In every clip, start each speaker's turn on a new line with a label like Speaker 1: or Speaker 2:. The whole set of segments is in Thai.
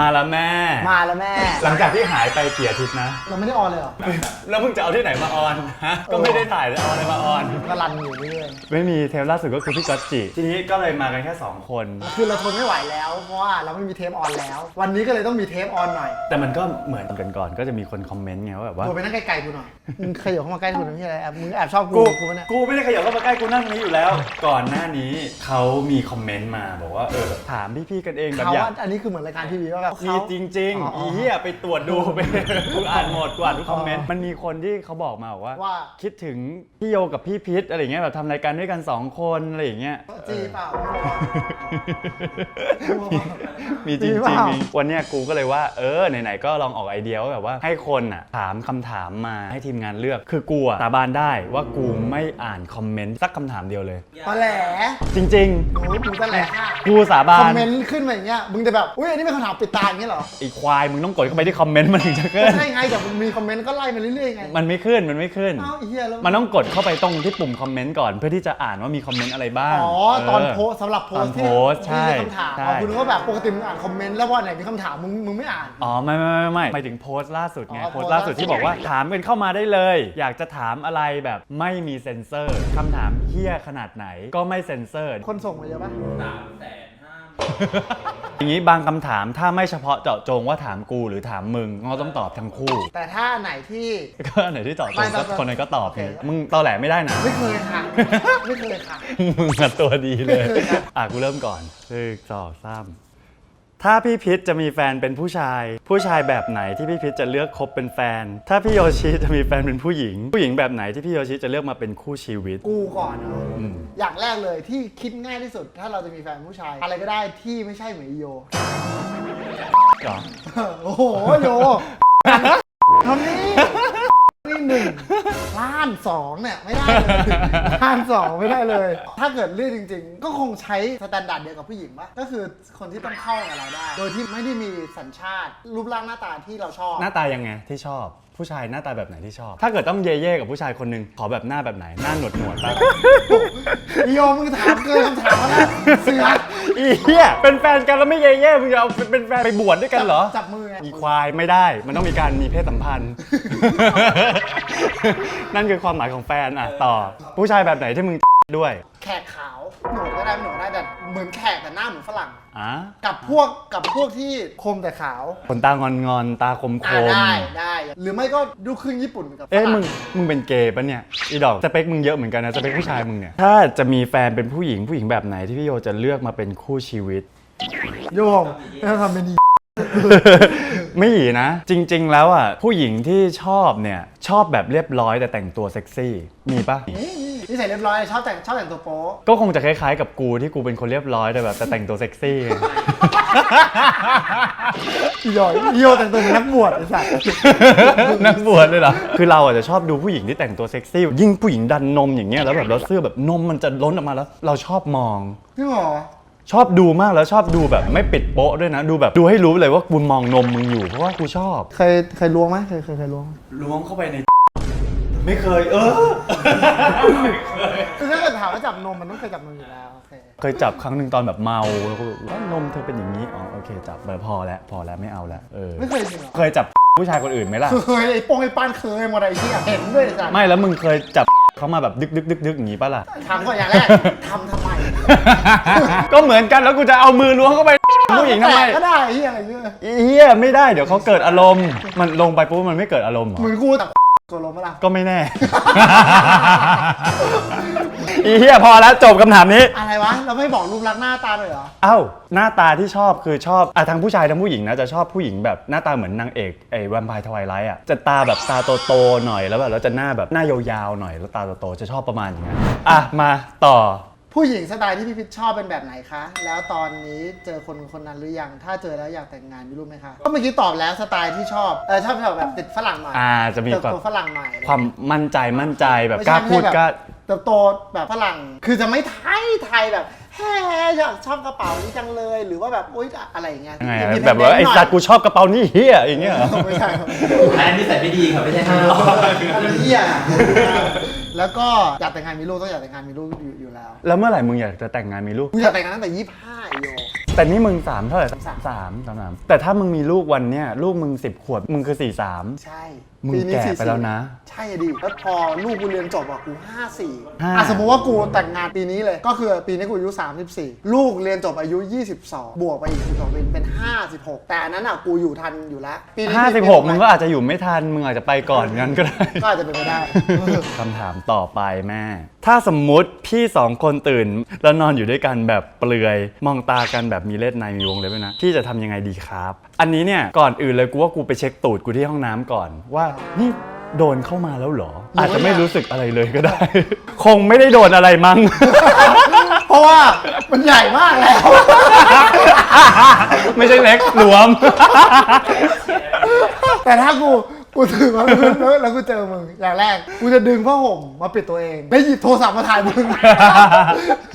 Speaker 1: มาแล้วแม่
Speaker 2: มาแล้วแม่
Speaker 1: หลังจากที่หายไปเกี่ยอาทิตย์นะ
Speaker 2: เราไม่ได้ออนเลยเหรอ
Speaker 1: แล้วมึงจะเอาที่ไหนมาออนฮะก็ไม่ได้ถ่ายแล้วเอาอะไรมาออน
Speaker 2: ก็รันอยู่เรื่อย
Speaker 1: ไม่มีเทปล่าสุดก็คือพี่ก๊อตจิ ทีนี้ก็เลยมากันแค่ 2 คน
Speaker 2: ๆคือเราทนไม่ไหวแล้ว เพราะว่าเราไม่มีเทปออนแล้ว วันนี้ก็เลยต้องมีเทปออนหน่อย
Speaker 1: แต่มันก็เหมือนกันก่อนก็จะมีคนคอมเมนต์ไงว่าแบบว่า
Speaker 2: ตัวไปนั่งไกลๆกูหน่อย มึงขยับเข้ามาใกล้กูหน่อยพี่อะไรแอบมึงแอบชอบกู
Speaker 1: กู
Speaker 2: กูปะเนี่ย
Speaker 1: กูไม่ได้ขยับเข้ามาใกล้กูนั่งนี้อยู่แล้ว ก่อนหน้านี้เขามีคอมเมนต์มาบอกว่าเออถามพี่ๆกันเองแบบ
Speaker 2: เขา
Speaker 1: อยาก
Speaker 2: ว่าอันนี้คือเหมือนรายการทีวีว่าแบบ
Speaker 1: มี
Speaker 2: เขา
Speaker 1: จริง
Speaker 2: อ๋อ
Speaker 1: ๆ
Speaker 2: อ๋อ
Speaker 1: อีเหี้ยไปตรวจดูไปกูอ่านหมดกูอ่านทุกคอมเมนต์มันมีคนที่เขาบอกมาบอกว่า
Speaker 2: ว่า
Speaker 1: คิดถึงพี่โยกับพี่พิษอะไรอย่างเงี้ยแบบทำรายการด้วยกัน2คนอะไรอย่างเงี้ย
Speaker 2: จีเปล่า
Speaker 1: มีจริง
Speaker 2: มี
Speaker 1: ๆ
Speaker 2: เปล่า
Speaker 1: มีวันเนี้ยกูก็เลยว่าเออไหนๆก็ลองออกไอเดียว่าแบบว่าให้คนอะถามคำถามมาให้ทีมงานเลือก คือกูอะสาบานได้ว่ากูไม่อ่านคอมเมนต์สักคำถามเดียวเลย
Speaker 2: ตอแหล
Speaker 1: จริง
Speaker 2: โอ้ยมึงตอแหลค่ะ
Speaker 1: ๆ กูสาบา
Speaker 2: คอน มเมนต์ขึ้นมาอย่างเงี้ย มึงจะแบบ อุ้ยอันนี้เป็นคำถามปิดตาอย่างเงี้ยเหรอ
Speaker 1: ไอีควายมึงต้องกดเข้าไปที่คอมเมนต์มันถึงจะขึ้น
Speaker 2: ใช่ไงแต่มันมีคอมเมนต์ก็ไล่มาเรื่อยๆไง
Speaker 1: มันไม่ขึ้นมันไม่ขึ้น
Speaker 2: เอ้าไอ้เหี้ยแล้ว
Speaker 1: มันต้องกดเข้าไปตรงที่ปุ่มคอมเมนต์ก่อนเพื่อที่จะอ่านว่ามีคอมเมนต์อะไรบ้าง
Speaker 2: อ๋อตอนโพสต์สำหรับโพส
Speaker 1: ตอน
Speaker 2: ต์ที่
Speaker 1: โพสต์ใช่
Speaker 2: ที่มีคำถาม
Speaker 1: ใช่
Speaker 2: อ๋อคุณนึกว่าแบบปกติมึงอ่านคอมเมนต์แล้วว่าไหนมีคำถามมึงมึงไม่อ่าน
Speaker 1: อ๋อไม่ไม่ไม่ไม่หมายถึงโพสต์ล่าสุดไง
Speaker 2: อ๋อ
Speaker 1: โพสต์ล่าสุด
Speaker 2: โพสต์ล่าสุด
Speaker 1: ที่บอกว่าถามกันเข้ามาได้เลย อยากจะถามอะไรแบบไม่มีเซ็นเซอร์คำถามเฮี้ยขนาดไหนก็ไม่เซ็นเซอร์
Speaker 2: คนส่งมาเยอะปะ
Speaker 1: อย่างนี้บางคำถามถ้าไม่เฉพาะเจาะจงว่าถามกูหรือถามมึงก็ต้องตอบทั้งคู่
Speaker 2: แต่ถ้าไหนที่
Speaker 1: ก็อันไหนที่เจาะจ
Speaker 2: ไม่
Speaker 1: ง
Speaker 2: ไม่
Speaker 1: ก็คนนั้นก็ตอบ
Speaker 2: โอเค
Speaker 1: ไงมึงตอแหลไม่ได้นะ
Speaker 2: ไม่เคยค่ะ ไม่เคยค่ะ
Speaker 1: มึงอะตัวดีเลย
Speaker 2: ไม่เคยครับ
Speaker 1: อะกูเริ่มก่อนคือสองสาม ถ้าพี่พิษจะมีแฟนเป็นผู้ชาย ผู้ชายแบบไหนที่พี่พิษจะเลือกคบเป็นแฟน ถ้าพี่โยชิจะมีแฟนเป็นผู้หญิง ผู้หญิงแบบไหนที่พี่โยชิจะเลือกมาเป็นคู่ชีวิต
Speaker 2: กูก่อนเนาะ
Speaker 1: อืม
Speaker 2: อย่างแรกเลยที่คิดง่ายที่สุด ถ้าเราจะมีแฟนผู้ชาย อะไรก็ได้ที่ไม่ใช่เหมือนอีโย
Speaker 1: เหรอ
Speaker 2: โอ้โหโยทำนี่นี่ หนึ่งล้านสองเนี่ยไม่ได้เลยล้านสองไม่ได้เลย ถ้าเกิดเลือกจริง ๆ ก็คงใช้สแตนดาร์ดเดียวกับผู้หญิงปะก็คือคนที่ต้องเข้ากับเราได้ โดยที่ไม่ได้มีสัญชาติรูปร่างหน้าตาที่เราชอบ
Speaker 1: หน้าตายังไงที่ชอบ ผู้ชายหน้าตาแบบไหนที่ชอบ ถ้าเกิดต้องเย่ๆกับผู้ชายคนหนึงขอแบบหน้าแบบไหน หน้าหนวดหนวดๆปะ
Speaker 2: อีโยมึงถามเกินคำถามแล้วนะเสือ
Speaker 1: อีเหี้ยเป็นแฟนกันแล้วไม่เย่ๆมึงจะเอาเป็นแฟนไปบวชด้วยกันเหรอ
Speaker 2: จับมือไง
Speaker 1: อีควายไม่ได้ มันต้องมีการมีเพศสัมพันธ์ นั่นคือความหมายของแฟนอะ ต่อ ผู้ชายแบบไหนที่มึง ด้วย
Speaker 2: แขกขาว หนวดก็ได้ไม่หนวดได้แต่เหมือนแขกแต่หน้าเหมือนฝรั่ง
Speaker 1: อะ
Speaker 2: กับพวกกับพวกที่คมแต่ขาว
Speaker 1: ขนตางอนงอนๆตาคมค
Speaker 2: อ่ามได้ได้ หรือไม่ก็ดูครึ่งญี่ปุ่นกับฝ
Speaker 1: เอ๊ะ
Speaker 2: รั่
Speaker 1: มึงมึงเป็นเกย์ปะเนี่ยอีดอกสเปคมึงเยอะเหมือนกันนะสเปคผู้ชายมึงเนี่ยถ้าจะมีแฟนเป็นผู้หญิงผู้หญิงแบบไหนที่พี่โยจะเลือกมาเป็นคู่ชีวิต
Speaker 2: โยมแล้วทำเป็นดี
Speaker 1: ไม่หยีนะ จริง ๆ แล้วอะผู้หญิงที่ชอบเนี่ยชอบแบบเรียบร้อยแต่แต่งตัวเซ็กซี่ มีปะ
Speaker 2: นี่ ใส่เรียบร้อยชอบแต่งชอบแต่งตัวโป๊ะ
Speaker 1: ก็คงจะคล้ายๆกับกูที่กูเป็นคนเรียบร้อยแต่แบบแต่แต่งตัวเซ็กซี่
Speaker 2: อีโยอีโยแต่งตัวเหมือนนักบวชไอ้สัส
Speaker 1: นักบวชเลยเหรอ คือเราอาจจะชอบดูผู้หญิงที่แต่งตัวเซ็กซี่ ยิ่งผู้หญิงดันนมอย่างเงี้ยแล้วแบบเราเสื้อแบบนมมันจะล้นออกมาแล้ว เราชอบมอง
Speaker 2: จริงเหรอ
Speaker 1: ชอบดูมากแล้วชอบดูแบบไม่ปิดโป๊ะด้วยนะ ดูแบบดูให้รู้เลยว่ากูมองนมมึงอยู่เพราะว่ากูชอบ
Speaker 2: เคยเคยล้วงไหมเคยเคยเคยล้วง
Speaker 1: ล้วงเข้าไปใน ไม่เคย เออ
Speaker 2: คือถ้าเกิดถามว่าจับนมมันต้องเคยจับนมอยู่แล้วโอเค
Speaker 1: เคยจับครั้งหนึ่งตอนแบบเมาแล้วก็แบบว่านมเธอเป็นอย่างนี้อ๋อโอเค จับไปพอแล้วพอแล้วไม่เอาแล้วเออ
Speaker 2: ไม่เคยจริงเหรอ
Speaker 1: เคยจับผู้ชายคนอื่นไหมล่ะ
Speaker 2: เคยไอ้โป้งไอ้ป้านเคยหมดไอ้ที่เห็นด้วยไอ้สัส
Speaker 1: ไม่แล้วมึงเคยจับเขามาแบบดึกดึกดึกดึกอย่างนี้ปะล่ะ
Speaker 2: ถามก่อนอย่างแรกทำทำไม
Speaker 1: ก็เหมือนกันแล้วกูจะเอามือล้วงเข้าไปผู้หญิงทำไม
Speaker 2: แตะก็ได้ไอ้เหี้ยอะไรเงี้ย
Speaker 1: อีเฮียไม่ได้เดี๋ยวเขาเกิดอารมณ์ มันลงไปปุ๊บมันไม่เกิดอารมณ์เหรอ
Speaker 2: เหมือนกูแต่ ตัวลงมาละ
Speaker 1: ก็ไม่แน่ อีเฮียพอแล้วจบคำถามนี้
Speaker 2: อะไรวะ เราไม่บอกรูปลักษณ์หน้าตาเลยเหรอ
Speaker 1: เอ้า หน้าตาที่ชอบคือชอบอะทั้งผู้ชายทั้งผู้หญิงนะจะชอบผู้หญิงแบบหน้าตาเหมือนนางเอกไอ้แวมไพร์ทวายไลท์อะจะตาแบบตาโตๆหน่อยแล้วแบบแล้วจะหน้าแบบหน้ายาวๆหน่อยแล้วตาโตๆจะชอบประมาณอย่างเงี้ยอะมาต่อ
Speaker 2: ผู้หญิงสไตล์ที่พี่พิชชอบเป็นแบบไหนคะ แล้วตอนนี้เจอคนคนนั้นหรือยัง ถ้าเจอแล้วอยากแต่งงานมีรูปไหมคะ ก็เมื่อกี้ตอบแล้วสไตล์ที่ชอบ เออชอบแบบติดฝรั่งหน่อย
Speaker 1: อ่าจะมี
Speaker 2: เติบ
Speaker 1: แบบ
Speaker 2: โตฝรั่งหน่อย
Speaker 1: ความมั่นใจมั่นใจแบบ
Speaker 2: ไม่
Speaker 1: ก
Speaker 2: ใช่
Speaker 1: ล้าพูด
Speaker 2: ไม่ใช่แบบ
Speaker 1: กล้า
Speaker 2: เติบโตแบบฝรั่ง คือจะไม่ไทยไทยแบบ แฮ่อยากชอบกระเป๋านี้จังเลยหรือว่าแบบอุ้ยอะไรอย่างเงี้ย
Speaker 1: ยังไงอะ
Speaker 2: independent
Speaker 1: แบบว่าไอ้
Speaker 2: หน่ย
Speaker 1: สัตว์กูชอบกระเป๋านี่เฮียอย่างเงี้ยเหรอ
Speaker 2: ไม่ใช่ครับ
Speaker 3: อันนั้นนิสัยไม่ดีครับไม่ใช่ห้า
Speaker 2: อันนั้นเหี้ยแล้วก็อยากแต่งงานมีลูกต้องอยากแต่งงานมีลูกอยู่อยู่แล้ว
Speaker 1: แล้วเมื่อไหร่มึงอยากจะแต่งงานมีลูก
Speaker 2: กูอยากแต่งงานตั้งแต่ยี่สิบห้าโย
Speaker 1: แต่นี่มึงสามเท่าไหร่
Speaker 2: สาม
Speaker 1: สามสามสามแต่ถ้ามึงมีลูกวันเนี้ยลูกมึงสิบขวบมึงคือสี่สาม
Speaker 2: ใช่
Speaker 1: มึง
Speaker 2: ปีนี้
Speaker 1: แก่
Speaker 2: สี่
Speaker 1: ไปแล้วนะ
Speaker 2: ใช่อะดิแล้วพอลูกกูเรียนจบอะกูห้าสี่
Speaker 1: ห้า
Speaker 2: อะสมมติว่ากูแต่งงานปีนี้เลย ก็คือปีนี้กูอายุ 34 ลูกเรียนจบอายุ 22 บวกไปอีก12เป็นเป็น 56 แต่อันนั้นอะกูอยู่ทันอยู่แล้วปีนี้
Speaker 1: ห้าสิบ
Speaker 2: ปี
Speaker 1: หก
Speaker 2: ปี
Speaker 1: มึงก็อาจจะอยู่ไม่ทัน มึงอาจจะไปก่อนงั้นก็ได้
Speaker 2: ก็อาจจะเป็นไปได้
Speaker 1: คำถามต่อไปแม่ ถ้าสมมุติพี่สองคนตื่น แล้วนอนอยู่ด้วยกันแบบเปลือย มองตากันแบบมีเลือดในมีวงเลยไหมนะ พี่จะทำยังไงดีครับ อันนี้เนี่ย ก่อนอื่นเลยกูว่ากูไปเช็คตูดกูที่ห้องน้ำก่อน ว่านี่โดนเข้ามาแล้วเหรอ อาจจะไม่รู้สึกอะไรเลยก็ได้ คงไม่ได้โดนอะไรมั้ง
Speaker 2: เพราะว่ามันใหญ่มากแล้ว
Speaker 1: ไม่ใช่เล็กหลวม
Speaker 2: แต่ถ้ากูกูตื่นมาแล้วแล้วกูเจอมึงอย่างแรก กูจะดึงผ้าห่มมาปิดตัวเองแล้วหยิบโทรศัพท์มาถ่ายมึง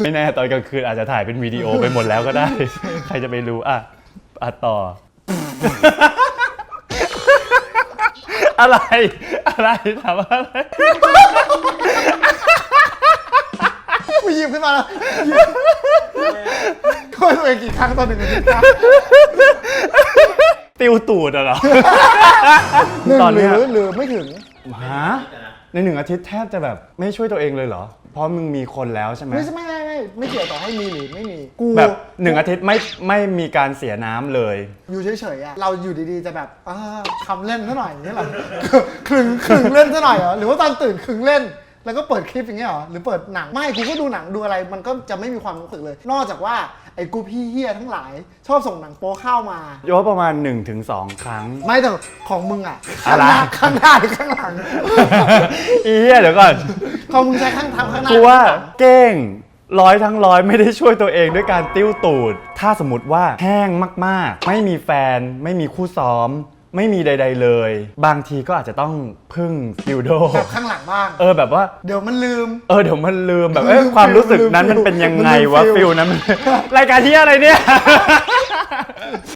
Speaker 1: ไม่แน่ตอนกลางคืนอาจจะถ่ายเป็นวิดีโอไปหมดแล้วก็ได้ ใครจะไปรู้อะอะต่อ อะไร อะไรถามว่าอะไร
Speaker 2: กูหยิบขึ้นมาแล้วหยิบช่วยตัวเองกี่ครั้งต่อหนึ่งอาทิตย์ครับ
Speaker 1: ติวตูดอะเหรอ
Speaker 2: หนึ่ง
Speaker 1: ตอน
Speaker 2: ห
Speaker 1: เนี้
Speaker 2: รื
Speaker 1: ย
Speaker 2: อหรือไม่ถึง
Speaker 1: ฮะ ในหนึ่งอาทิตย์แทบจะแบบไม่ช่วยตัวเองเลยเหรอ เพราะมึงมีคนแล้วใช่ไหม
Speaker 2: ไม่ใช่ไม่ไม่ไม่ไม่เกี่ยวต่อให้มีหรือไม่มีกู
Speaker 1: แบบหนึ่งอาทิตย์ไม่ไม่มีการเสียน้ำเลย
Speaker 2: อยู่เฉยๆอะเราอยู่ดีๆจะแบบอ่าคำเล่นซะหน่อยอย่างเงี้ยเหรอคลึงคลึงเล่นซะหน่อยเหรอหรือว่าตอนตื่นคลึงเล่น แล้วก็เปิดคลิปอย่างเงี้ยเหรอหรือเปิดหนังไม่กูก็ดูหนังดูอะไร มันก็จะไม่มีความรู้สึกเลย นอกจากว่าไอ้กูพี่เฮียทั้งหลาย ชอบส่งหนังโป๊เข้ามา
Speaker 1: โยว่าประมาณ 1-2 ครั้ง
Speaker 2: ไม่แต่ของมึงอะ
Speaker 1: อะ
Speaker 2: ข้าง
Speaker 1: ไร
Speaker 2: หน้าข้างหน้าหรือข้างหลัง
Speaker 1: อีเหี้ยเดี๋ยวก่อน
Speaker 2: ของมึงใช้ข้างทางข้างหน้า
Speaker 1: กูว่า
Speaker 2: ข้างหลัง
Speaker 1: เก้งร้อยทั้งร้อยไม่ได้ช่วยตัวเองด้วยการติ้วตูด ถ้าสมมติว่าแห้งมากๆ ไม่มีแฟนไม่มีคู่ซ้อม ไม่มีใด ๆเลย บางทีก็อาจจะต้องพึ่งดิวโด
Speaker 2: แบบข้างหลังบ้าง
Speaker 1: เออแบบว่า
Speaker 2: เดี๋ยวมันลืม
Speaker 1: เออเดี๋ยวมันลืมแบบเอ้ยความรู้สึกนั้นมันเป็นยังไงวะ
Speaker 2: มันลืมฟิ
Speaker 1: ฟิ
Speaker 2: ล
Speaker 1: ลนั้นมันรายการที่อะไรเนี่ย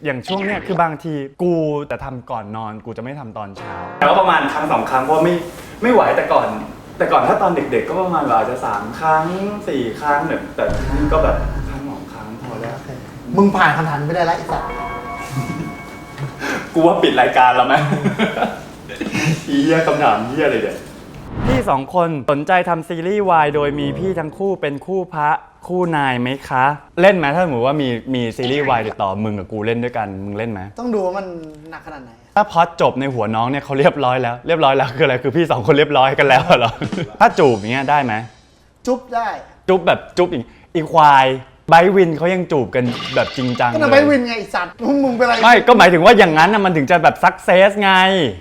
Speaker 1: อย่างช่วงเนี้ยคือบางทีกูแต่ทำก่อนนอนกูจะไม่ทำตอนเช้าแต่ว่าประมาณครั้งสองครั้งเพราะไม่ไม่ไหวแต่ก่อน แต่ก่อนถ้าตอนเด็ก ๆ ก็ประมาณแบบอาจจะสามครั้งสี่ครั้งแบบแต่นี่ก็แบบครั้งสองครั้งพอแล้ว
Speaker 2: มึงผ่านคำถามไม่ได้แล้วไอ้สัส
Speaker 1: กูว่าปิดรายการแล้วไหมอีเหี้ยคำถามเหี้ยอะไรเนี่ยพี่สองคนสนใจทำซีรีส์วายโดยมีพี่ทั้งคู่เป็นคู่พระคู่นายไหมคะ เล่นไหมถ้าสมมติว่ามีมีซีรีส์วายติดต่อมึงกับกูเล่นด้วยกันมึงเล่นไหม
Speaker 2: ต้องดูว่ามันหนักขนาดไหน
Speaker 1: ถ้าพล็อดจบในหัวน้องเนี่ยเขาเรียบร้อยแล้วเรียบร้อยแล้วคืออะไรคือพี่สองคนเรียบร้อยกันแล้วเหรอถ้าจูบอย่างเงี้ยได้ไหม
Speaker 2: จุ๊บได้
Speaker 1: จูบแบบจูบอีกอีควาย ไบร์ทวินเขายังจูบกันแบบจริงจัง
Speaker 2: ก็
Speaker 1: เล
Speaker 2: ทำไม
Speaker 1: ย
Speaker 2: วินไงไอ้สัตว์มึงเป็นอะไร
Speaker 1: ไม่ก็หมายถึงว่าอย่างนั้นนะมันถึงจะแบบซักเซสไง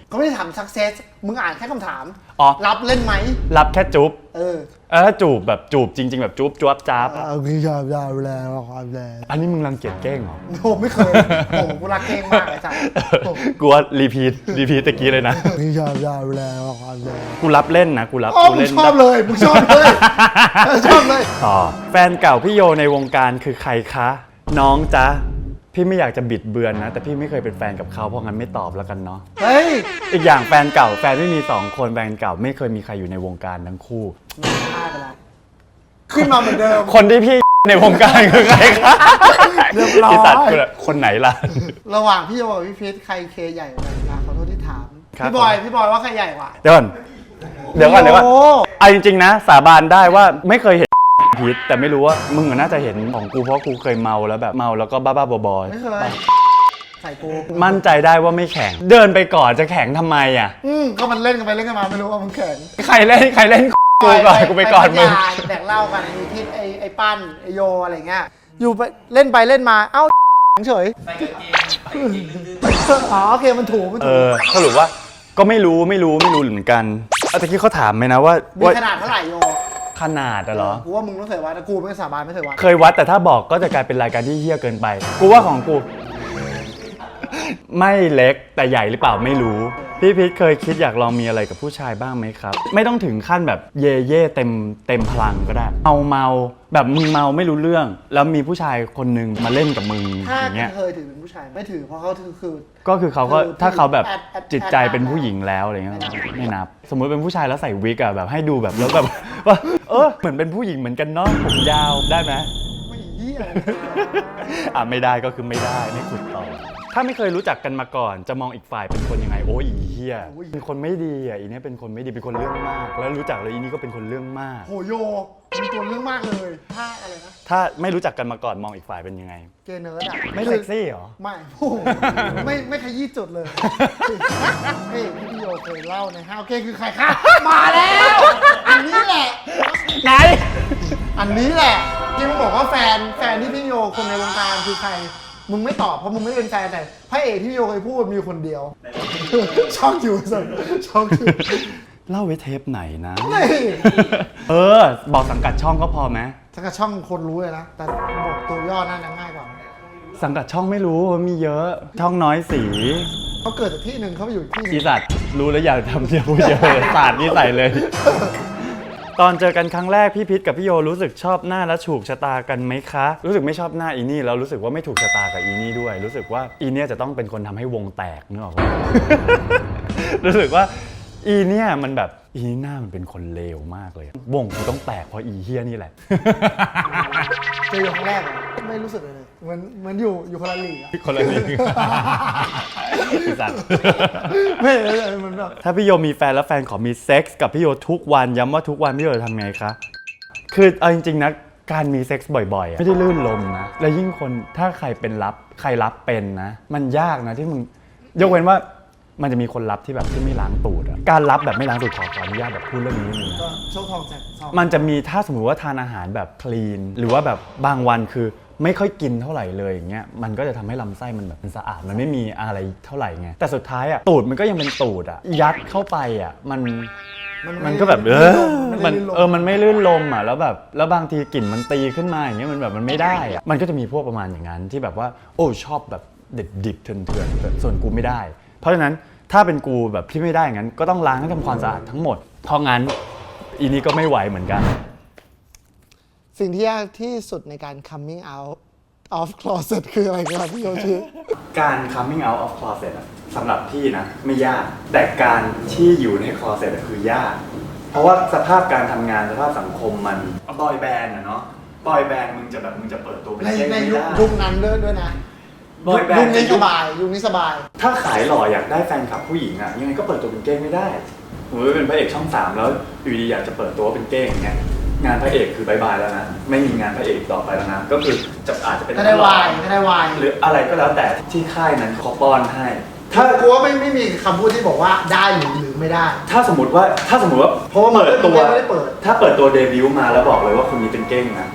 Speaker 2: เขาไม่ได้ถาม success มึงอ่านแค่คำถาม
Speaker 1: อ๋อ
Speaker 2: รับเล่นไหม
Speaker 1: รับแค่จูบ
Speaker 2: เออ
Speaker 1: แล้วถ้าจูบแบบจูบจริง ๆ แบบจูบจวบจ้าบอะ
Speaker 2: เอาพี่ชอบได้แล้วความแรง
Speaker 1: อันนี้มึงรังเกียจเก้งเหรอ
Speaker 2: ผมไม่เคยผมกูรักเก่งมากไอ้สัตว์ผม
Speaker 1: กูว่ารีพีทรีพีทตะกี้เลยนะ
Speaker 2: พี่ชอบได้แล้วความแรง
Speaker 1: กูรับเล่นนะกูรับ
Speaker 2: อ๋อ
Speaker 1: กู
Speaker 2: มึง
Speaker 1: เล่น
Speaker 2: ชอบเลยมึงชอบเลยชอบเลย
Speaker 1: ต่อ แฟนเก่าพี่โยในวงการคือใครคะ น้องจ๊ะ พี่ไม่อยากจะบิดเบือนนะ แต่พี่ไม่เคยเป็นแฟนกับเขาเพราะงั้นไม่ตอบแล้วกันเนาะ
Speaker 2: เฮ้ย
Speaker 1: อีกอย่างแฟนเก่าแฟนไม่มีสองคนแฟนเก่าไม่เคยมีใครอยู่ในวงการทั้งคู่
Speaker 2: พลาดไปแล้วขึ้นมาเหมือนเดิม
Speaker 1: คนที่พี่ ในวงการคือใครคะ
Speaker 2: เรียบร้อย
Speaker 1: ไสัตว์คนไหนล่ะ
Speaker 2: ระหว่างพี่โยกับพี่พีทใครเคใหญ่กว่ากันนะขอโทษที่ถาม
Speaker 1: ครับ
Speaker 2: พี่บอยพี่บอยว่าใครใหญ่กว่า
Speaker 1: เดี๋ยวก่อนเดี๋ยวก่อนเดี๋ยวก่อน
Speaker 2: โอ้
Speaker 1: เอาจริงๆนะ สาบานได้ว่าไม่เคยเห็น พีทแต่ไม่รู้ว่ามึงอะน่าจะเห็นของกูเพราะกูเคยเมาแล้วแบบเมาแล้วก็บ้าๆบอ
Speaker 2: ไม่เคยใส่กู
Speaker 1: ๆมั่นใจได้ว่าไม่แข็ง เดินไปก่อนจะแข็งทำไมอะ
Speaker 2: อืมก็มันเล่นกันไปเล่นกันมาไม่รู้ว่ามึงแข่ง
Speaker 1: ใครเล่นใครเล่นกูก่อนกูไปก่อนมึง
Speaker 2: พัทยาแดกเหล้ากันมีพิษไอไอปั้นไอโยอะไรเงี้ยอยู่ไปเล่นไปเล่นมาเอ้าเฉย
Speaker 3: ใส่กางเกงใส่กางเกงดื้อ
Speaker 2: อ๋อโอเคมันถูมัน
Speaker 1: เอ
Speaker 2: ถู
Speaker 1: อสรุปว่าก็ไม่รู้ไม่รู้ไม่รู้เหมือนกันเอาแต่ที่เขาถามไหมนะว่า
Speaker 2: มี
Speaker 1: ว่า
Speaker 2: ขนาดเท่าไหร่โย
Speaker 1: ขนาดอะเหรอ
Speaker 2: กูว่ามึงต้องเคยวัดแต่กูไม่สาบานไม่เคยวัด
Speaker 1: เคยวัดแต่ถ้าบอกก็จะกลายเป็นรายการที่เฮี้ยเกินไป กูว่าของกู ไม่เล็กแต่ใหญ่หรือเปล่าไม่รู้ พี่พิษเคยคิดอยากลองมีอะไรกับผู้ชายบ้างไหมครับ ไม่ต้องถึงขั้นแบบเย่เย่เต็มเต็มพลังก็ได้เมาเมาแบบมึงเมาไม่รู้เรื่อง แล้วมีผู้ชายคนหนึ่งมาเล่นกับมึง
Speaker 2: ถ้า
Speaker 1: อย่างเงี้ย
Speaker 2: เคยถือเป็นผู้ชายไม่ถือเพราะเขาถือคือ
Speaker 1: ก็คือเขาก็
Speaker 2: คือ
Speaker 1: ถ้าเขาแบบ
Speaker 2: แอดแอด
Speaker 1: จิตใจเป็นผู้หญิงแล้วอะไรเงี้ยไม่นับ สมมุติเป็นผู้ชายแล้วใส่วิกอะแบบให้ดูแบบแล้วแบบ ว่าเออเหมือนเป็นผู้หญิงเหมือนกันเนาะผมยาวได้ไหม
Speaker 2: ไม่หี้ย
Speaker 1: อะไม่ได้ก็คือไม่ได้ไม่ขุดต่อ ถ้าไม่เคยรู้จักกันมาก่อน จะมองอีกฝ่ายเป็นคนยังไง โอ้ยอีเฮียเป็นคนไม่ดีอะอีเนี่ยเป็นคนไม่ดีเป็นคนเรื่องมาก แล้วรู้จักเลยอีนี่ก็เป็นคนเรื่องมาก
Speaker 2: โหโยมีตัวเรื่องมากเลยถ้าอะไรนะ
Speaker 1: ถ้าไม่รู้จักกันมาก่อนมองอีกฝ่ายเป็นยังไง
Speaker 2: เกย์เนิร์ดอะ
Speaker 1: ไม่เซ็กซี่เหรอ
Speaker 2: ไม่โอ้โหไม่ไม่ขยี้จุดเลยเฮ้ยพี่โยเคยเล่าในห้าวเกย์คือใครคะมาแล้ว อันนี้แหละ
Speaker 1: ไหน
Speaker 2: อันนี้แหละที่มึงบอกว่าแฟนแฟนที่พี่โยคนในวงการคือใคร มึงไม่ตอบเพราะมึงไม่ได้เป็นแฟนแต่พระเอกที่พี่โยเคยพูดมีคนเดียว ช็อกอยู่สัสช็อกอยู่
Speaker 1: เล่าไว้เทปไหนนะ
Speaker 2: นี่
Speaker 1: เออ บอกสังกัดช่องก็พอไหม
Speaker 2: ถ้ากระช่องคนรู้เลยนะ แต่บอกตัวย่อน่าจะง่ายกว่า
Speaker 1: สังกัดช่องไม่รู้ว่ามีเยอะ ช่องน้อยสี
Speaker 2: เขาเกิดจากที่หนึ่งเขาไปอยู่อีกที่ห
Speaker 1: อี
Speaker 2: นึ่ง
Speaker 1: สัตว์รู้แล้วอยากทำเดียวพูดเยอะเลยสาดนี่ใส่เลย ตอนเจอกันครั้งแรกพี่พิษกับพี่โยรู้สึกชอบหน้าและถูกชะตากันไหมคะ รู้สึกไม่ชอบหน้าอีนี่แล้วรู้สึกว่าไม่ถูกชะตากับอีนี่ด้วย รู้สึกว่าอีเนี่ยจะต้องเป็นคนทำให้วงแตกนึกออกปะรู้สึกว่าอีเนี่ยมันแบบอีนี่หน้ามันเป็นคนเลวมากเลย วงกูต้องแตกเพราะอีเฮียนี่แหละ
Speaker 2: เจออยู่ครั้งแรกอะ ไม่รู้สึกเลยเลยเหมือนเหมือนอยู่อยู่คนละลีกอะ
Speaker 1: คนละนี่อีสัตว์
Speaker 2: ไม่เลยเหมือนแบบ
Speaker 1: ถ้าพี่โยมีแฟนแล้วแฟนขอมีเซ็กส์กับพี่โยทุกวันย้ำว่าทุกวันพี่โยจะทำไงคะ คือเอาจริงๆนะการมีเซ็กส์บ่อยๆอะไม่ได้ลื่นลมนะ แล้วยิ่งคนถ้าใครเป็นรับใครรับเป็นนะ มันยากนะที่มึงยกเว้นว่ามันจะมีคนรับที่แบบที่ไม่ล้างตูดอะการรับแบบไม่ล้างตูดขอขออนุญาตแบบพูดเรื่องนี้นิดนึงนะ
Speaker 2: ก็โชคทองแจกซอง
Speaker 1: มันจะมีถ้าสมมติว่าทานอาหารแบบคลีน หรือว่าแบบบางวันคือ ไม่ค่อยกินเท่าไหร่เลยอย่างเงี้ยมันก็จะทำให้ลำไส้มันแบบมันสะอาดมันไม่มีอะไรเท่าไหร่ไงแต่สุดท้ายอะตูดมันก็ยังเป็นตูดอะยัดเข้าไปอะมันมันก็แบบเออมันเออมันไม่ลื่นลมอะแล้วแบบแล้วบางทีกลิ่นมันตีขึ้นมาอย่างเงี้ยมันแบบมันไม่ได้อะมันก็จะมีพวกประมาณอย่างนั้นที่แบบว่าโอ้ชอบแบบเด็ดดิบๆเถื่อนๆแต่ส่วนกูไม่ได้ เพราะฉะนั้นถ้าเป็นกูแบบที่ไม่ได้อย่างนั้น ก็ต้องล้างให้ทำความสะอาดทั้งหมดเพราะงั้นอีนี้ก็ไม่ไหวเหมือนกัน
Speaker 2: สิ่งที่ยากที่สุดในการ coming out of closet คืออะไรครับพี่โยชื่อ
Speaker 1: การ coming out of closet อะสำหรับพี่นะ ไม่ยาก แต่การที่อยู่ใน closet อะคือยาก เพราะว่าสภาพการทำงานสภาพสังคมมันบอยแบนด์อะเนาะบอยแบนด์มึงจะแบบมึงจะเปิดตัวเป็น
Speaker 2: ใน
Speaker 1: เช่น
Speaker 2: ใน
Speaker 1: ไม่
Speaker 2: ยุค
Speaker 1: ได้
Speaker 2: ยุคนั้นด้วยด้วยนะ
Speaker 1: บอยแบ
Speaker 2: ยุ
Speaker 1: น
Speaker 2: ค
Speaker 1: ด์
Speaker 2: นี้
Speaker 1: จะ
Speaker 2: ส
Speaker 1: ยุค
Speaker 2: บาย ยุคนี้สบาย
Speaker 1: ถ้าขายหล่ออยากได้แฟนคลับผู้หญิงอะยังไงก็เปิดตัวเป็นเก้งไม่ได้สมมติว่าเป็นพระเอกช่องสามแล้วอยู่ดีอยากจะเปิดตัวว่าเป็นเก้งอย่างเงี้ย งานพระเอกคือบายบายแล้วนะ ไม่มีงานพระเอกต่อไปแล้วนะ ก็คือจะอาจจะเป็น
Speaker 2: ไม่ได้วายไม่ได้วาย
Speaker 1: หรืออะไรก็แล้วแต่ที่ค่ายนั้นเขาป้อนให้
Speaker 2: ถ้ากูว่าไม่ไม่มีคำพูดที่บอกว่าได้หรือหรือไม่ได้
Speaker 1: ถ้าสมมติว่าถ้าสมมติว่า
Speaker 2: เพราะว่ามัน
Speaker 1: เปิดตัว
Speaker 2: ไม่ได้เปิด
Speaker 1: ถ้าเปิดตัวเดบิวต์มาแล้วบอกเลยว่าคนนี้เป็นเก้งนะ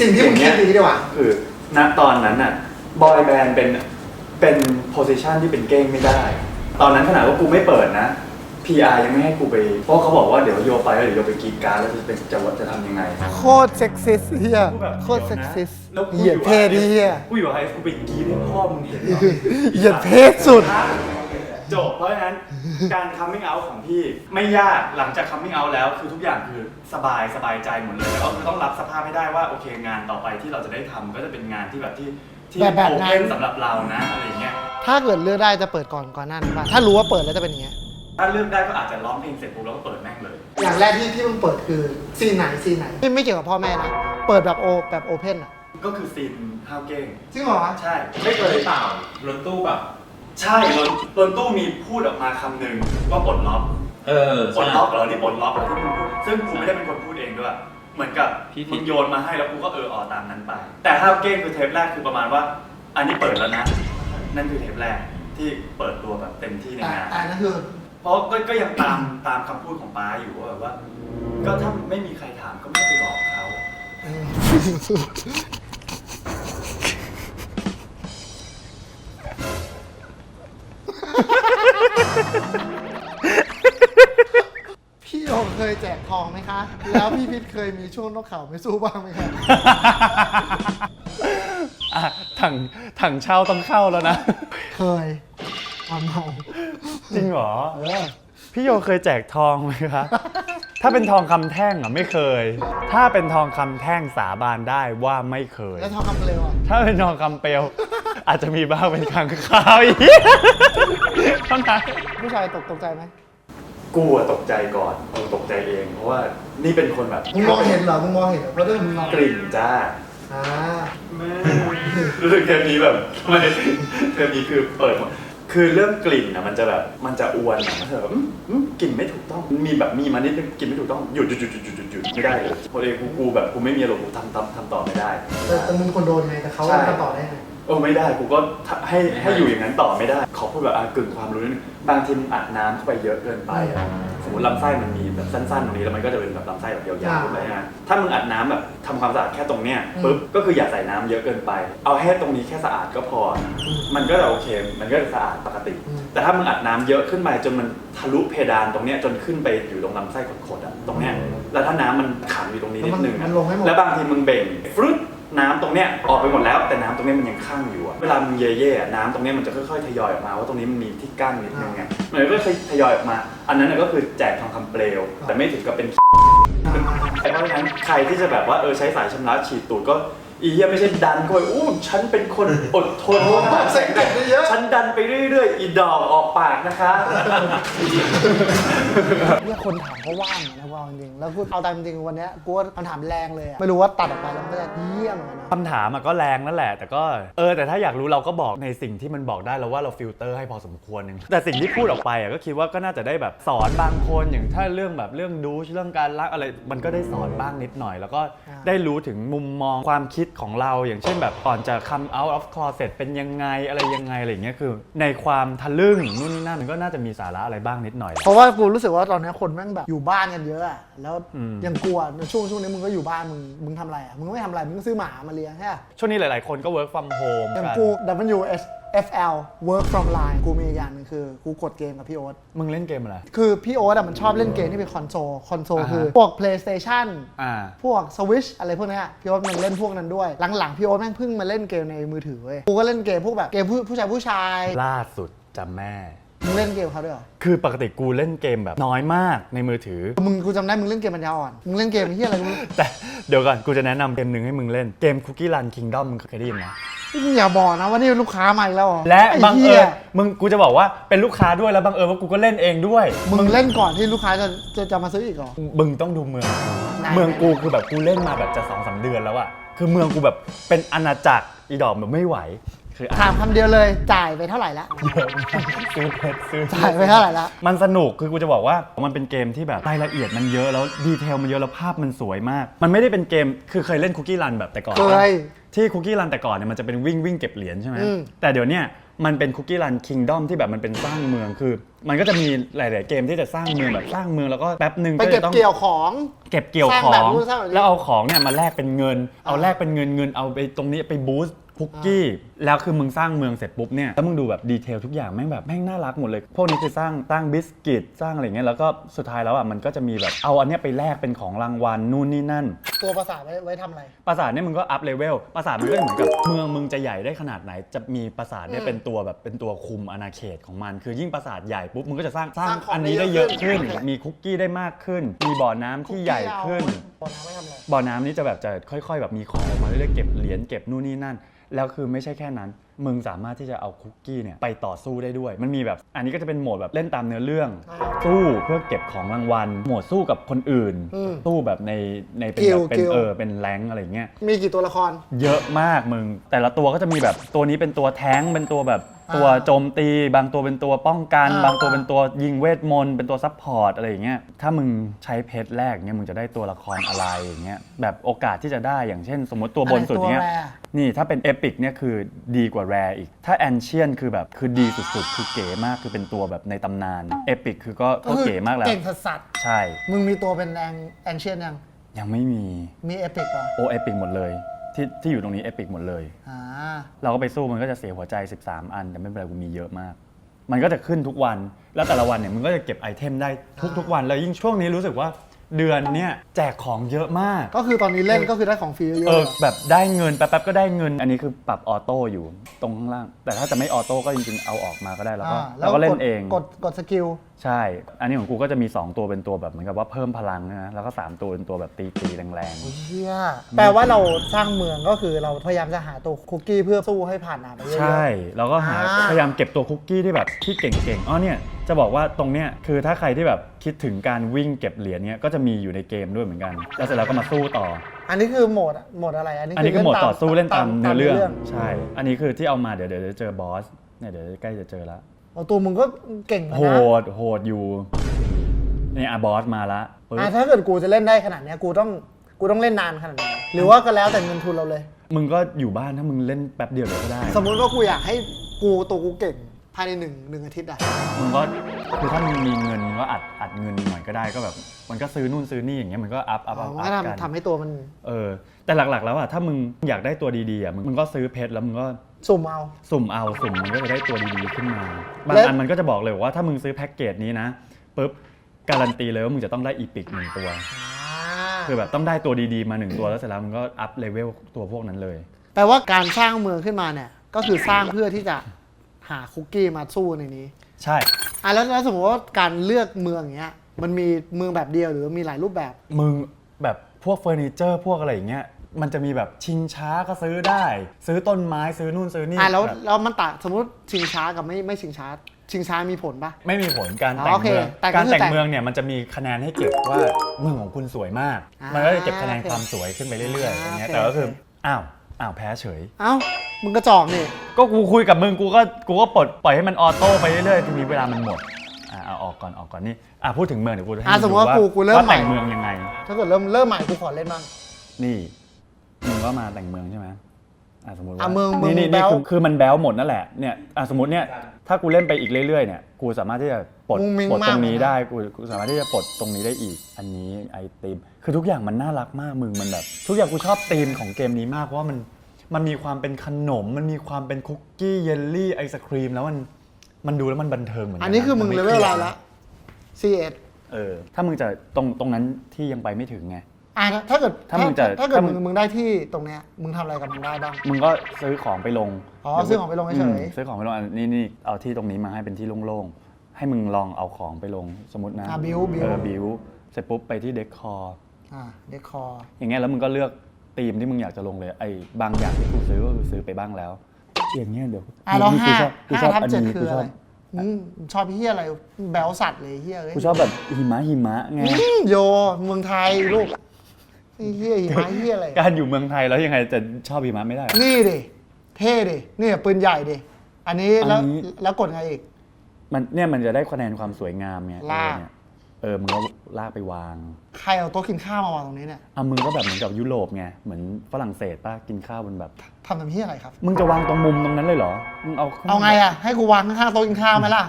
Speaker 2: สิ่งที่มึงคิดดีดีกว่า
Speaker 1: คือณตอนนั้นน่ะบอยแบนด์เป็นเป็นโพสิชันที่เป็นเก้งไม่ได้ ตอนนั้นขนาดว่ากูไม่เปิดนะ PR ยังไม่ให้กูไป เพราะเขาบอกว่าเดี๋ยวโยไปแล้วเดี๋ยวโยไปกรีดกรารแล้วจะเป็นจะจะทำยังไง
Speaker 2: โคตรเซ็กซิสเฮีย
Speaker 1: กูแบบ
Speaker 2: โคตรเซ็กซิส
Speaker 1: แล้วกู
Speaker 2: เหยียดเพศเฮีย
Speaker 1: กูอยู่ไฮสกูไปกรีดให้พ่อมึงเห็นเหรอ
Speaker 2: เหยียดเพศสุด
Speaker 1: จบเพราะฉะนั้นการ coming out ของพี่ไม่ยากหลังจาก coming out แล้วคือทุกอย่างคือสบายสบายใจหมดเลยแต่ก็คือต้องรับสภาพให้ได้ว่าโอเคงานต่อไปที่เราจะได้ทำก็จะเป็นงานที่แบบที่ที่
Speaker 2: แบบแบบ
Speaker 1: โอ
Speaker 2: นั้น
Speaker 1: เพนสำหรับเรานะอะไรอย่างเงี้ย
Speaker 2: ถ้าเกิดเลือกได้จะเปิดก่อนก่อนหน้านั้นป่ะถ้ารู้ว่าเปิดแล้วจะเป็นอย่างเงี้ย
Speaker 1: ถ้าเลือกได้ก็อาจจะร้องเพลงเสร็จปุ๊บแล้วก็เปิดแม่งเลย
Speaker 2: อย่างแรกที่ที่มึงเปิดคือซีนไหนซีนไหนไม่ไม่เกี่ยวกับพ่อแม่นะ เปิดแบบโอแบบโอเพนอะ
Speaker 1: ก็คือซีนห้าวเก้ง
Speaker 2: จริงเหรอ
Speaker 1: ใช่
Speaker 3: ไม่เคยเปล่าล้นตู้แบบ
Speaker 1: ใช่รนรนตู้มีพูดออกมาคำหนึ่งว่าปลดล็อก
Speaker 3: เออ
Speaker 1: ปลดล็อกเหรอนี่ปลดล็อกเหรอที่มึงพูดซึ่งกูไม่ได้เป็นคนพูดเองด้วย เหมือนกับ
Speaker 3: พี่ผิด
Speaker 1: มึงโยนมาให้แล้วกูก็เอออ๋อตามนั้นไป แต่ห้าวเก้งคือเทปแรกคือประมาณว่า อันนี้เปิดแล้วนะ นั่นคือเทปแรกที่เปิดตัวแบบเต็มที่ใน
Speaker 2: แต่
Speaker 1: งาน
Speaker 2: แต่นั่นคือ
Speaker 1: เพ ราะก็ก็ยังตามตามคำพูดของป้าอยู่ว่าแบบว่า ก็ถ้าไม่มีใครถามก็ไม่ไปบอกเขา
Speaker 2: พี่โอเคยแจกทองไหมคะ แล้วพี่พิษเคยมีช่วงนกเขาไม่สู้บ้างไหมครับ
Speaker 1: อะถังถังเช่าต้องเข้าแล้วนะ
Speaker 2: เคยความเมา
Speaker 1: จริงเหรอ
Speaker 2: เออ
Speaker 1: พี่โยเคยแจกทองไหมคะ ถ้าเป็นทองคำแท่งอะไม่เคย ถ้าเป็นทองคำแท่งสาบานได้ว่าไม่เคย
Speaker 2: แล้วทองคำเปลวอะ
Speaker 1: ถ้าเป็นทองคำเปลว อาจจะมีบ้างเป็นครั้งคราวอีกเท่านั้น
Speaker 2: ผู้ชายตกตกใจไหม
Speaker 1: กูอะตกใจก่อนกูตกใจเอง เพราะว่านี่เป็นคนแบบ
Speaker 2: มึงมองเห็นเหรอมึงมองเห็นเหรอเพราะเรื่องมึงมอง
Speaker 1: กลิ่นจ้า
Speaker 2: อ่า
Speaker 1: รู้สึกเทปนี้แบบทำไมเทปนี้คือเปิดมา คือเรื่องกลิ่นอะมันจะแบบมันจะอวนอะมันจะแบบอืมอืมกลิ่นไม่ถูกต้องมีแบบมีมานิดนึงกลิ่นไม่ถูกต้องหยุดหยุดหยุดหยุดหยุดหยุดหยุดไม่ได้เลยพอเองกูกูแบบกูไม่มีอารมณ์กูทำทำทำต่อไม่ได้
Speaker 2: แต่แต่มึงคนโดนไงแต่เขา
Speaker 1: ใช่
Speaker 2: ทำต่อได้ไง
Speaker 1: เออไม่ได้กูก็ให้ให้อยู่อย่างนั้นต่อไม่ได้ ขอพูดแบบอะกึ่งความรู้นิดนึงบางทีมึงอัดน้ำเข้าไปเยอะเกินไปอะสมมติลำไส้มันมีแบบสั้นๆตรงนี้แล้วมันก็จะเป็นแบบลำไส้แบบยาวๆขึ้นไปนะถ้ามึงอัดน้ำแบบทำความสะอาดแค่ตรงเนี้ยปุ๊บก็คืออย่าใส่น้ำเยอะเกินไป เอาแค่ตรงนี้แค่สะอาดก็พอ มันก็จะโอเคมันก็จะสะอาดปกติ แต่ถ้ามึงอัดน้ำเยอะขึ้นไปจนมันทะลุเพดานตรงเนี้ยจนขึ้นไปอยู่ตรงลำไส้ขดๆอะตรงเนี้ยแล้วถ้าน้ำมันขังอยู่ตรงนี้นิดนึง
Speaker 2: มั
Speaker 1: อะ
Speaker 2: นลงให้หมด
Speaker 1: แล้วบางทีมึงเบ่งฟรุด น้ำตรงเนี้ยออกไปหมดแล้วแต่น้ำตรงเนี้ยมันยังข้างอยู่อะเวลามันเย่ๆอะน้ำตรงเนี้ยมันจะค่อยๆทยอยออกมาว่าตรงนี้มันมีที่กั้นนิดนึงไงมันก็ค่อยๆทยอยออกมา อันนั้นนะก็คือแจกทองคำเปลว แต่ไม่ถึงกับเป็น เพราะฉะนั้นใครที่จะแบบว่าเออใช้สายชำระฉีดตูดก็ อีเหี้ยไม่ใช่ดันเข้าไปอู้ฉันเป็นคนอดทน
Speaker 2: โอ้โหใส่เก็บได้เยอะ
Speaker 1: ฉันดันไปเรื่อยๆ อีดอกออกปากนะคะ
Speaker 2: เนี่ยคนถามก็ว่างอะนะว่าจริงๆแล้วกูเอาตามจริงๆวันเนี้ยกูว่าคำถามแรงเลยอะไม่รู้ว่าตัดออกไปแล้วมันก็จะเยี่ยมเหมือนกันนะ
Speaker 1: คำถามอะก็แรงนั่นแหละ แต่ก็เออแต่ถ้าอยากรู้เราก็บอกในสิ่งที่มันบอกได้แล้วว่าเราฟิลเตอร์ให้พอสมควรหนึงแต่สิ่งที่พูดออกไปอะก็คิดว่าก็น่าจะได้แบบสอนบางคนอย่างถ้าเรื่องแบบเรื่องดูชเรื่องการรักอะไร มันก็ได้สอนบ้างนิดหน่อย แล้วก็ได้รู้ถึงมุมมองความคิดของเราอย่างเช่นแบบก่อนจะ come out of closet เป็นยังไงอะไรยังไงอะไรอย่างเงี้ยคือ ในความทะลึ่งนู่นนี่นั่นมันก็น่าจะมีสาระอะไรบ้างนิดหน่อย
Speaker 2: เพราะว่ากูรู้สึกว่าตอนเนี้ยคนแม่งแบบอยู่บ้านกันเยอะอะแล้ว
Speaker 1: อืม
Speaker 2: ยังกลัวช่วงช่วงนี้มึงก็อยู่บ้านมึงมึงทำอะไรอะมึงไม่ทำอะไรมึงก็ซื้อหมามาเลี้ยงใช่ปะ
Speaker 1: ช่วงนี้หลาย ๆ คนก็ work from home
Speaker 2: อย่าง
Speaker 1: กัน
Speaker 2: กู W S F L work from line กูมีอีกอย่างหนึงคือ กูกดเกมกับพี่โอ๊ต
Speaker 1: มึงเล่นเกมอะไร
Speaker 2: คือพี่โอ๊ตอะมันชอบเล่นเกมที่เป็นคอนโซล คอนโซล
Speaker 1: อ่าฮะ
Speaker 2: คือพวก PlayStation
Speaker 1: อ่า
Speaker 2: พวก Switch อะไรพวกเนี้ยพี่โอ๊ตมันเล่นพวกนั้นด้วย หลังๆ พี่โอ๊ตแม่งเพิ่งมาเล่นเกมในมือถือเว้ย กูก็เล่นเกมพวกแบบเกมผู้ผู้ชายผู้ชาย
Speaker 1: ล่าสุดจำแม่
Speaker 2: มึงเล่นเกมเขาด้วยเหรอ
Speaker 1: คือปกติกูเล่นเกมแบบน้อยมากในมือถือ
Speaker 2: มึงกูจำได้มึงเล่นเกมปัญญาอ่อน มึงเล่นเกมที่อะไรกู
Speaker 1: แต่เดี๋ยวก่อน กูจะแนะนำเกมหนึ่งให้มึงเล่น เกม Cookie Run Kingdom มึงเคยได้ยินไหม
Speaker 2: มึงอย่าบอกนะว่านี่ลูกค้ามาอีกแล้วเหรอ
Speaker 1: และ
Speaker 2: ไอ้
Speaker 1: บัง
Speaker 2: หี้
Speaker 1: เอิ
Speaker 2: ย
Speaker 1: ญมึงกูจะบอกว่าเป็นลูกค้าด้วยแล้วบังเอิญว่ากูก็เล่นเองด้วย
Speaker 2: มึงเล่นก่อนที่ลูกค้าจะจะจะมาซื้ออีกเหรอ
Speaker 1: มึงต้องดูเมือง
Speaker 2: ไหน
Speaker 1: เมืองกูคือแบบกูเล่นมาแบบจะสองสามเดือนแล้วอะคือเมืองกูแบบเป็นอาณาจักรอีดอกแบบไม่ไหว คืออะ
Speaker 2: ถามคำเดียวเลยจ่ายไปเท่าไหร่ละ
Speaker 1: ซื้อเพชรซื้อ
Speaker 2: จ่ายไปเท่าไหร่ละ
Speaker 1: มันสนุกคือกูจะบอกว่ามันเป็นเกมที่แบบรายละเอียดมันเยอะแล้วดีเทลมันเยอะแล้วภาพมันสวยมาก มันไม่ได้เป็นเกมคือเคยเล่นคุกกี้รันแบบแต่ก่อน
Speaker 2: เค
Speaker 1: ปะ
Speaker 2: ย
Speaker 1: ที่คุกกี้รันแต่ก่อนเนี่ยมันจะเป็นวิ่งวิ่งเก็บเหรียญใช่ไหม
Speaker 2: อืม
Speaker 1: แต่เดี๋ยวเนี้ยมันเป็นคุกกี้รันคิงดอมที่แบบมันเป็นสร้างเมืองคือ มันก็จะมีหลาย ๆ เกมที่จะสร้างเมืองแบบสร้างเมืองแล้วก็แป๊บหนึ่ง
Speaker 2: ไป
Speaker 1: ก็
Speaker 2: เก็บ
Speaker 1: จะต้อง
Speaker 2: เกี่ยวของ
Speaker 1: เก็บเกี่ยว
Speaker 2: สร้าง
Speaker 1: ขอ
Speaker 2: แบบ
Speaker 1: ง
Speaker 2: นู้นสร้างแบบนี้
Speaker 1: แล้วเอาของเนี่ยมาแลกเป็นเงิน เอา
Speaker 2: อ่า
Speaker 1: แลกเป็นเงินเงินเอาไปตรงนี้ไปบูสต์คุกกี้แล้วคือมึงสร้างเมืองเสร็จปุ๊บเนี่ยแล้วมึงดูแบบดีเทลทุกอย่างแม่งแบบแม่งน่ารักหมดเลย พวกนี้คือสร้างสร้างบิสกิตสร้างอะไรเงี้ยแล้วก็สุดท้ายแล้วอะมันก็จะมีแบบเอาอันเนี้ยไปแลกเป็นของรางวัลนู่นนี่นั่น
Speaker 2: ตัวประสาทไว้ไว้ทำอะไร
Speaker 1: ปราสาทเนี่ยมึงก็อัพเลเวลปราสาทมันก็เหมือนกับเมืองมึงจะใหญ่ได้ขนาดไหน จะมีปราสาทเนี่ย
Speaker 2: อืม
Speaker 1: เป็นตัวแบบเป็นตัวคุมอาณาเขตของมัน คือยิ่งปราสาทใหญ่ปุ๊บมึงก็จะสร้างสร้าง
Speaker 2: สร้างของ
Speaker 1: อันนี้
Speaker 2: ได้
Speaker 1: ได้
Speaker 2: เย
Speaker 1: เย
Speaker 2: อะ
Speaker 1: อะ
Speaker 2: ขึ้
Speaker 1: ขึ้
Speaker 2: น
Speaker 1: นมีคุกกี้ได้มากขึ้น มีบ่อน้ำที่ใหญ่ขึ้น
Speaker 2: บ่อน้ำไว้ทำอะไร
Speaker 1: บ่อน้ำนี้จะแบบจะค่อย ๆ แบบมีของออกมาเรื่อยๆเก็บเหรียญเก็บนู่นนี่นั่น แล้วคือไม่ใช่แค่นั้น มึงสามารถที่จะเอาคุกกี้เนี่ยไปต่อสู้ได้ด้วย มันมีแบบ อันนี้ก็จะเป็นโหมดแบบเล่นตามเนื้อเรื่อง
Speaker 2: อ่า
Speaker 1: สู้เพื่อเก็บของรางวัล โหมดสู้กับคนอื่น
Speaker 2: อืม
Speaker 1: สู้แบบในในเป็น
Speaker 2: กิ
Speaker 1: แบ
Speaker 2: ล
Speaker 1: บเป็น
Speaker 2: กิล
Speaker 1: เออเป็นแรงค์อะไรอย่างเงี้ย
Speaker 2: มีกี่ตัวละคร
Speaker 1: เยอะมากมึง แต่ละตัวก็จะมีแบบตัวนี้เป็นตัวแท้งค์เป็นตัวแบบ
Speaker 2: อ่า
Speaker 1: ตัวโจมตี บางตัวเป็นตัวป้องกัน
Speaker 2: อ่า
Speaker 1: บางตัวเป็นตัวยิงเวทมนต์เป็นตัวซัพพอร์ตอะไรอย่างเงี้ยถ้ามึงใช้เพชรแรกเนี่ยมึงจะได้ตัวละครอะไรอย่างเงี้ยแบบโอกาสที่จะได้อย่างเช่น สมมติตัวบนสุดเนี้ย
Speaker 2: อะไรตัวแร
Speaker 1: นี่ถ้าเป็นเอพิกเนี่ยคือดีกว่าแรอีก ถ้าแอนเชียนคือแบบคือดีสุดๆ คือเก๋มากคือเป็นตัวแบบในตำนานเอพิกคือก็ก็เก๋มากแล้ว
Speaker 2: เก่งสัสสัส
Speaker 1: ใช่
Speaker 2: ๆมึงมีตัวเป็นแองแอนเชียนยัง
Speaker 1: ยังไม่มี
Speaker 2: มีเอพิกป่ะ
Speaker 1: โอเอพิกหมดเลย ที่ที่อยู่ตรงนี้เอพิกหมดเลย
Speaker 2: อ่า
Speaker 1: เราก็ไปสู้มันก็จะเสียหัวใจ 13 อัน แต่ไม่เป็นไรกูมีเยอะมาก มันก็จะขึ้นทุกวันแล้วแต่ละวันเนี่ยมึงก็จะเก็บไอเทมได้ทุกๆวันแล้วยิ่งช่วงนี้รู้สึกว่า เดือนเนี่ยแจกของเยอะมาก
Speaker 2: ก็คือตอนนี้เล่นก็คือได้ของฟรีเย
Speaker 1: เออ
Speaker 2: อะ
Speaker 1: แบบได้เงินแป๊บๆก็ได้เงิน อันนี้คือปรับออโต้อยู่ตรงข้างล่าง แต่ถ้าจะไม่ออโต้ก็จริงๆเอาออกมาก็ได้
Speaker 2: ๆ
Speaker 1: แล้วก็
Speaker 2: อ่า
Speaker 1: แล้วก็เล่นเอง
Speaker 2: กดกดสกิล
Speaker 1: ใช่ อันนี้ของกูก็จะมี 2 ตัวเป็นตัวแบบเหมือนกับว่าเพิ่มพลังนะแล้วก็ 3 ตัวเป็นตัวแบบตีตีๆแรง
Speaker 2: เฮียแปลว่าเราสร้างเมืองก็คือเราพยายามจะหาตัวคุกกี้เพื่อสู้ให้ผ่านด่านไปเย
Speaker 1: ๆ
Speaker 2: อะๆ
Speaker 1: ใช่ แล้วก็หา
Speaker 2: อ่า
Speaker 1: พยายามเก็บตัวคุกกี้ที่แบบที่เก่งๆ อ๋อเนี่ย จะบอกว่าตรงเนี้ยคือถ้าใครที่แบบคิดถึงการวิ่งเก็บเหรียญเนี้ยก็จะมีอยู่ในเกมด้วยเหมือนกัน แล้วเสร็จแล้วก็มาสู้ต่อ
Speaker 2: อันนี้คือโหมดอะโหมดอะไร อันนี้
Speaker 1: อันนี้คือโหมดต่อสู้เล่นตามเนื้อเรื่อง
Speaker 2: ตาม
Speaker 1: ใช่ อันนี้คือที่เอามาเดี๋ยวเดี๋ยวจะเจอบอสเนี่ยเดี๋ยวใกล้จะเจอแล้ว
Speaker 2: โอ้ตัวมึงก็เก่งนะ
Speaker 1: โหดโหดอยู่เนี่ยอะบอสมาละปึ๊บ
Speaker 2: อะถ้าเกิดกูจะเล่นได้ขนาดเนี้ยกูต้องกูต้องเล่นนานขนาดไหนหรือว่าก็แล้วแต่เงินทุนเราเลย
Speaker 1: มึงก็อยู่บ้านถ้ามึงเล่นแป๊บเดียวเดี๋ยวก็ได้
Speaker 2: สมมุติว่ากูอยากให้กูตัวกูเก่ง ภายในหนึ่งหนึ่งอาทิตย์อะ
Speaker 1: มึงก็คือถ้ามึงมีเงินมึงก็อัดอัดเงินหน่อยก็ได้ก็แบบมันก็ซื้อนู่นซื้อนี่อย่างเงี้ยมันก็อัพอัพอัพ
Speaker 2: มัน
Speaker 1: อั
Speaker 2: ก็
Speaker 1: พกัน
Speaker 2: ทำทำให้ตัวมัน
Speaker 1: เออแต่หลักๆ แล้วอะถ้ามึงอยากได้ตัวดีๆอะมึงมึงก็ซื้อเพชรแล้วมึงก็
Speaker 2: สุ่มเอา
Speaker 1: สุ่มเอาสุ่มมันก็จะได้ตัวดีๆขึ้นมาบาง
Speaker 2: แล้ว
Speaker 1: อันมันก็จะบอกเลยว่าถ้ามึงซื้อแพ็กเกจนี้นะปุ๊บการันตีเลยว่ามึงจะต้องได้อีพิกหนึ่งตัว
Speaker 2: อ่า
Speaker 1: คือแบบต้องได้ตัวดีๆมาหนึ่งตัวแล้วเสร็จแล้วมึงก็อัพเลเวลตัวพวกนั้นเลย
Speaker 2: แปลว่าการสร้างเมืองขึ้นมาเนี่ยก็คือสร้างเพื่อที่จะ หาคุกกี้มาสู้ในนี้
Speaker 1: ใช่
Speaker 2: อะแล้วแล้วสมมติว่าการเลือกเมืองอย่างเงี้ย มันมีเมืองแบบเดียวหรือมีหลายรูปแบบ
Speaker 1: มึงแบบพวกเฟอร์นิเจอร์พวกอะไรอย่างเงี้ยมันจะมีแบบชิงช้าก็ซื้อได้ ซื้อต้นไม้ซื้อนู่นซื้อนี่
Speaker 2: อะแล้ว
Speaker 1: บบ
Speaker 2: แล้วมันต่างสมมติชิงช้ากับไม่ไม่ชิงช้า ชิงช้ามีผลปะ
Speaker 1: ไม่มีผลการ
Speaker 2: อ๋อ
Speaker 1: แต่ง
Speaker 2: โอเค
Speaker 1: เมือง
Speaker 2: แต่ก็
Speaker 1: การ
Speaker 2: คือ
Speaker 1: แต่ง
Speaker 2: แต่ง
Speaker 1: เมืองเนี่ยมันจะมีคะแนนให้เก็บว่าเมืองของคุณสวยมาก
Speaker 2: อ่า
Speaker 1: มันก็จะเก็บคะแนน
Speaker 2: โอเค
Speaker 1: ความสวยขึ้นไปเรื่อยๆอย่างเงี้ย
Speaker 2: โอเค
Speaker 1: แต่ก็คือ
Speaker 2: โอเค
Speaker 1: อ้าวอ้าวแพ้เฉย
Speaker 2: เอ้า มึงกระจอกนี่
Speaker 1: ก็กูคุยกับมึงกูก็กูก็ปลดปล่อยให้มันออโต้ไปเรื่อยๆทีนี้เวลามันหมดอะเอาออกก่อนออกก่อนนี่อะพูดถึงเมืองเดี๋ยวกูจะให้
Speaker 2: อะ
Speaker 1: ง
Speaker 2: สมมติว่า
Speaker 1: ดู
Speaker 2: กูกูเริ่ม
Speaker 1: ว่าแต่ง
Speaker 2: ใหม่
Speaker 1: เมืองยังไง
Speaker 2: ถ้าเกิดเริ่มเริ่มใหม่กูขอเล่นบ้าง
Speaker 1: นี่มึงก็มาแต่งเมืองใช่ไหมอะสมมติว่า
Speaker 2: อะเมืองเมือง
Speaker 1: นี่นี่
Speaker 2: แบ๊
Speaker 1: นี่
Speaker 2: ว
Speaker 1: คือคือมันแบ๊วหมดนั่นแหละเนี่ยอะสมมติเนี่ยถ้ากูเล่นไปอีกเรื่อยๆเนี่ยกูสามารถที่จะปลด
Speaker 2: มุ้งมิ้ง
Speaker 1: ปลดตรงนี้
Speaker 2: มากเลยนะ
Speaker 1: ได้กูกูสามารถที่จะปลดตรงนี้ได้อีก อันนี้ไอติมคือทุกอย่างมันน่ารักมากมึงมันแบบ ทุกอย่างกูชอบธีมของเกมนี้มากเพราะว่ามัน มันมีความเป็นขนม มันมีความเป็นคุกกี้เยลลี่ไอศครีมแล้วมันมันดูแล้วมันบันเทิงเหมือนกั
Speaker 2: อันนี้คือมึง
Speaker 1: ไเล
Speaker 2: เวลอะไรละ C1
Speaker 1: เออถ้ามึงจะตรงตรงนั้นที่ยังไปไม่ถึงไง
Speaker 2: อะถ้าเกิด
Speaker 1: ถ้ามึงจะ
Speaker 2: ถ้าเกิด
Speaker 1: ถ้ามึ
Speaker 2: มึ
Speaker 1: ง
Speaker 2: งมึงได้ที่ตรงเนี้ยมึงทำอะไรกับมันได้บ้าง
Speaker 1: มึงก็ซื้อของไปลง
Speaker 2: อ๋อซื้อของไปลงเฉยๆ
Speaker 1: มซื้อของไปลงอันนี่นี่เอาที่ตรงนี้มาให้เป็นที่โล่งๆ ให้มึงลองเอาของไปลงสมมตินะ
Speaker 2: อะ build build
Speaker 1: เออบิวเสร็จปุ๊บไปที่เดคคอร์
Speaker 2: อ่าเดคอร์
Speaker 1: อย่างเงี้ยแล้วมึงก็เลือก ธีมที่มึงอยากจะลงเลยไอ้บางอย่างที่กูซื้อก็คือซื้อไปบ้างแล้วอย่างเงี้ยเดี๋ยว
Speaker 2: อะแล้ว
Speaker 1: นี่กู
Speaker 2: ห้า
Speaker 1: ชอบกูช
Speaker 2: ห้า
Speaker 1: อบ
Speaker 2: ทับ
Speaker 1: อัน
Speaker 2: เจ็ด
Speaker 1: นี้
Speaker 2: คื
Speaker 1: กู
Speaker 2: อ
Speaker 1: ช
Speaker 2: อะ
Speaker 1: อ
Speaker 2: ไร
Speaker 1: บ
Speaker 2: อืมชอบเฮียอะไรแบลสัตว์เลยเฮียเอ้ย
Speaker 1: กูชอบแบบหิมะหิมะไง
Speaker 2: อืมโยเมืองไทยลูกไอ้เฮียหิมะเฮียอะไร
Speaker 1: การอยู่เมืองไทยแล้วยังไงจะชอบหิมะไม่ได้เหรอ
Speaker 2: นี่ดิเท่ดินี่ปืนใหญ่ดิอันนี้แล้ว
Speaker 1: อันนี้
Speaker 2: แล้วกดไงอีก
Speaker 1: มันเนี่ยมันจะได้คะแนนความสวยงามไงเออ
Speaker 2: ลาก
Speaker 1: เนี่ยเออมึงก็ลากไปวาง
Speaker 2: ใครเอาโต๊ะกินข้าวมาวางตรงนี้เนี่ย
Speaker 1: อะมึงก็แบบเหมือนกับยุโรปไง เหมือนฝรั่งเศสป้ากินข้าวบนแบบ
Speaker 2: ทำทำเฮียอะไรครับ
Speaker 1: มึงจะวางตรงมุมตรงนั้นเลยเหรอ มึงเอาขึ้น
Speaker 2: เอาไงอะ ให้กูวางข้างๆโต๊ะกินข้าวไหมล่ะ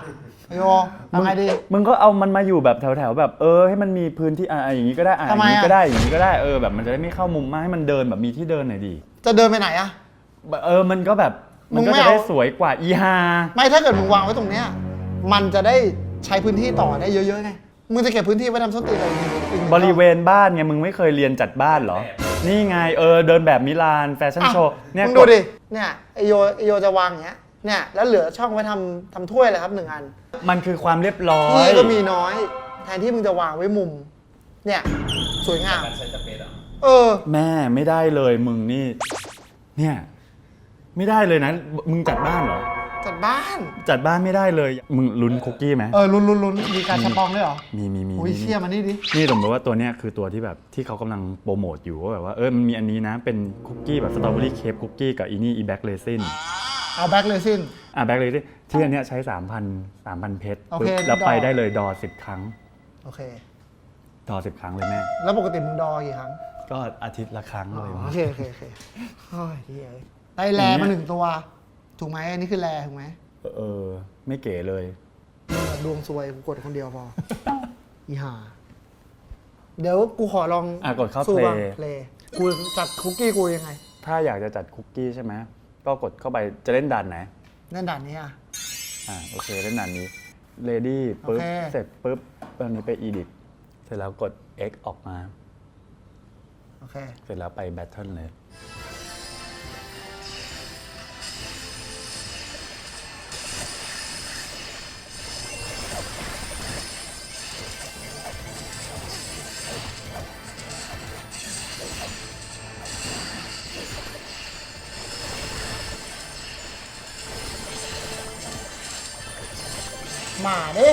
Speaker 2: โยเอาไงดี
Speaker 1: มึงก็เอามันมาอยู่แบบแถวๆแบบเออให้มันมีพื้นที่อะอะอย่างนี้ก็ได้อะอ
Speaker 2: ทำไม
Speaker 1: ย่างนี้
Speaker 2: อะ
Speaker 1: ก็ได้อย่างนี้ก็ได้เออแบบมันจะได้ไม่เข้ามุมมากให้มันเดินแบบมีที่เดินหน่อยดิ
Speaker 2: จะเดินไปไหนอะ
Speaker 1: แบบเออมันก็แบบมัน
Speaker 2: มึ
Speaker 1: ก็
Speaker 2: งไม่
Speaker 1: จะ
Speaker 2: เอา
Speaker 1: ได้สวยกว่าอีฮา
Speaker 2: ไม่ถ้าเกิดมึงวางไว้ตรงเนี้ยมันจะได้ใช้พื้นที่ต่อได้เยอะๆไง มึงจะเก็บพื้นที่ไว้ทำส้นตีนอะไรอีกอีก
Speaker 1: บริเวณบ้านไงมึงไม่เคยเรียนจัดบ้านเหรอ นี่ไงเออเดินแบบมิลานแฟชั่น
Speaker 2: อะ
Speaker 1: โชว์เนี่ย
Speaker 2: มึงดูดิ เนี่ยไอโยไอโยจะวางอย่างเงี้ย เนี่ยแล้วเหลือช่องไว้ทำทำถ้วยเลยครับหนึ่งอัน
Speaker 1: มันคือความเรียบร้อย
Speaker 2: ที่ก็มีน้อย แทนที่มึงจะวางไว้มุม เนี่ย สวยงาม
Speaker 3: การใช้สเปซอะ
Speaker 2: เออ
Speaker 1: แม่ไม่ได้เลยมึงนี่ เนี่ย ไม่ได้เลยนะ มึงจัดบ้านเหรอ
Speaker 2: จัดบ้าน
Speaker 1: จัดบ้านไม่ได้เลย มึงลุ้นคุกกี้ไหม
Speaker 2: เออลุ้นลุ้นลุ้นมีการชัปองด้วยเหรอ
Speaker 1: มีมีมี
Speaker 2: อุ้ย
Speaker 1: มี
Speaker 2: เชี่ยมานี่ดิ
Speaker 1: นี่สมมติว่าตัวเนี้ยคือตัวที่แบบที่เขากำลังโปรโมทอยู่ว่าแบบว่าเออมันมีอันนี้นะ เป็นคุกกี้แบบสตรอเบอรี่เคปคุกกี้กับอีนี่อีแบ็กเลซิน
Speaker 2: เอาแบ็คเลยสิ้น
Speaker 1: อะแบ็กเลซินที่อันเนี้ยใช้ 3,000 3,000 เพชร
Speaker 2: โอเค
Speaker 1: ปึ๊บแล้วไป
Speaker 2: ดอ
Speaker 1: ได้เลยดอ 10 ครั้ง
Speaker 2: โอเค
Speaker 1: ดอ 10 ครั้งเลยแม่
Speaker 2: แล้วปกติมึงดอกี่ครั้ง
Speaker 1: ก็อาทิตย์ละครั้งเลย
Speaker 2: โอเคโอเคโอเคโอ้ยเหี้ยได้แลมาหนึ่งตัว ถูกไหมอันนี้คือแลถูกไหม
Speaker 1: เออ ไม่เก๋เลย
Speaker 2: มึงอะดวงซวยกูกดคนเดียวพอ อีห่า เดี๋ยวกูขอลอง
Speaker 1: อะกดเข้า
Speaker 2: สู้บ้ง
Speaker 1: Play
Speaker 2: เพลย์กูจัดคุกกี้กูยังไง
Speaker 1: ถ้าอยากจะจัดคุกกี้ใช่ไหมก็กดเข้าไปจะเล่นด่านไหน
Speaker 2: นั่นด่านนี้อะ
Speaker 1: อ่าโอเคเล่นด่านนี้ ready ปุ๊บ
Speaker 2: โอเค
Speaker 1: เสร็จปุ๊บตอนนี้ไป edit เสร็จแล้วกด x ออกมา
Speaker 2: โอเค
Speaker 1: เสร็จแล้วไป battle เลย
Speaker 2: มาดิ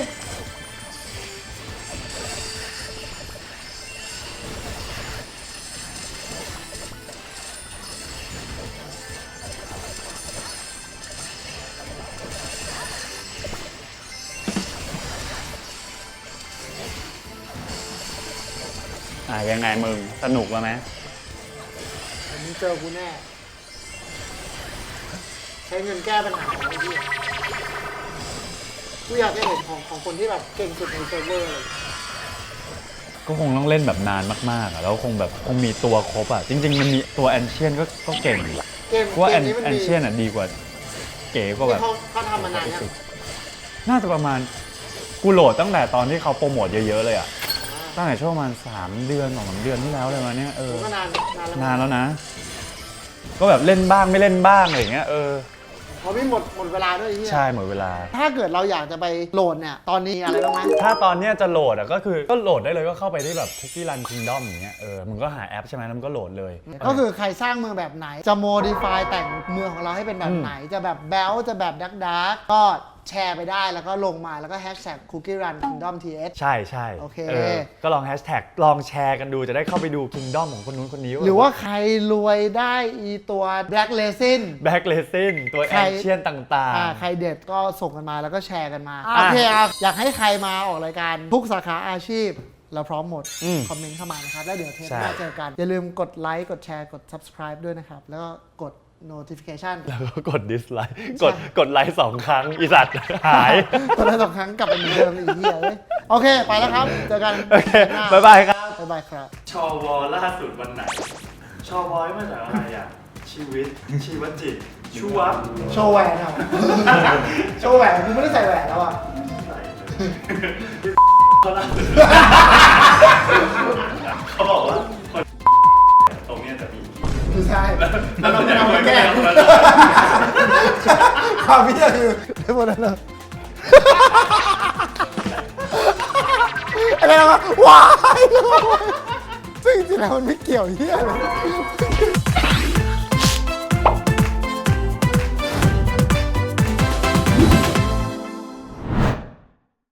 Speaker 1: ยังไงมึง สนุกแล้วไหม
Speaker 2: วันนี้เจอกูแน่ ใช้เงินแก้ปัญหาไอ้เหี้ กูอยากจะเห็นของของคนที่แบบเก่งสุดในเซิร์ฟเวอร์เลย
Speaker 1: ก็คงต้องเล่นแบบนานมากๆอะแล้วคงแบบคงมีตัวครบอะ จริง ๆ มันมีตัวแอนเชียนก็ก็เก่ง
Speaker 2: เกม
Speaker 1: ว่า
Speaker 2: เก
Speaker 1: แอ
Speaker 2: ม
Speaker 1: น
Speaker 2: นี้มัน
Speaker 1: แอน
Speaker 2: มี
Speaker 1: เชียนอะดีกว่าเก๋กว่าแบ
Speaker 2: ที่
Speaker 1: บ
Speaker 2: เขาเขาทำมานานยัง
Speaker 1: น่าจะประมาณกูโหลดตั้งแต่ตอนที่เขาโปรโมทเยอะๆเลยอะตั้งแต่ช่วงประมาณสามเดือนสองสามเดือนที่แล้วเลยมาเนี่ยเออ
Speaker 2: ก็นานนานแล้ว
Speaker 1: นานแล้วนะ ก็แบบเล่นบ้างไม่เล่นบ้างอะไรอย่างเงี้ยเออ
Speaker 2: เพราะพี่หมดหมดเวลาด้วยไอ้เหีย
Speaker 1: ใช่หมดเวลา
Speaker 2: ถ้าเกิดเราอยากจะไปโหลดเนี่ย ตอนนี้อะไรบ้างไหม
Speaker 1: ถ้าตอนเนี้ยจะโหลดอะก็คือก็โหลดได้เลยก็เข้าไปที่แบบ Cookie Run Kingdom อย่างเงี้ยเออมึงก็หาแอปใช่ไหมแล้วมึงก็โหลดเลย
Speaker 2: ก็คือใครสร้างเมืองแบบไหน จะโมดิฟายแต่งเมืองของเราให้เป็นแบบไหน จะแบบแบลจะแบบดักดักก็ แชร์ไปได้แล้วก็ลงมาแล้วก็แฮชแท็ก Cookie Run Kingdom TH
Speaker 1: ใช่ใช่
Speaker 2: โอเค
Speaker 1: ก็ลองแฮชแท็กลองแชร์กันดูจะได้เข้าไปดู Kingdom ของคนนู้นคนนี้
Speaker 2: หรือว่าใครรวยได้อีตัว Black Resin
Speaker 1: แบ็กเลซินตัว
Speaker 2: ใค
Speaker 1: แอ
Speaker 2: ร
Speaker 1: นเชียนต่าง
Speaker 2: อ่าใครเด็ดก็ส่งกันมาแล้วก็แชร์กันมาโอเคอะอยากให้ใครมาออกรายการทุกสาขาอาชีพเราพร้อมหมด
Speaker 1: อืม
Speaker 2: คอมเมนต์เข้ามานะครับ แล้วเดี๋ยวเทป
Speaker 1: ใช่
Speaker 2: หน้าเจอกัน อย่าลืมกดไลค์ กดแชร์ กด subscribe ด้วยนะครับ แล้วก็กด notification
Speaker 1: ๆแล้วก็กดดิสไลค์กดกดไลค์สองครั้งอีสัตว์หาย
Speaker 2: กดไลค์สองครั้งกลับไปเหมือนเดิมอีกทียเลยโอเค ไปแล้วครับ เจอกัน
Speaker 1: โอเค
Speaker 2: หน้
Speaker 1: บ๊ายบายครับ
Speaker 2: บ๊ายบายครับ
Speaker 1: ชอวอล่าสุดวันไหน ชอวอยมาจากอะไรอะ ชีวิต ชีวจิตชูวับ
Speaker 2: โชว์แหวนเอาโชว์แหวนกูไม่ได้ใส่แหวนแล้วอะ
Speaker 1: เขาบอกว่า
Speaker 2: ไม่ใช่เราเราเอาไม่แก้ความพิเศษคือได้หมดแล้วอะไรนะว้ายซึ่งจริงๆแล้วมันไม่เกี่ยวเฮียเลย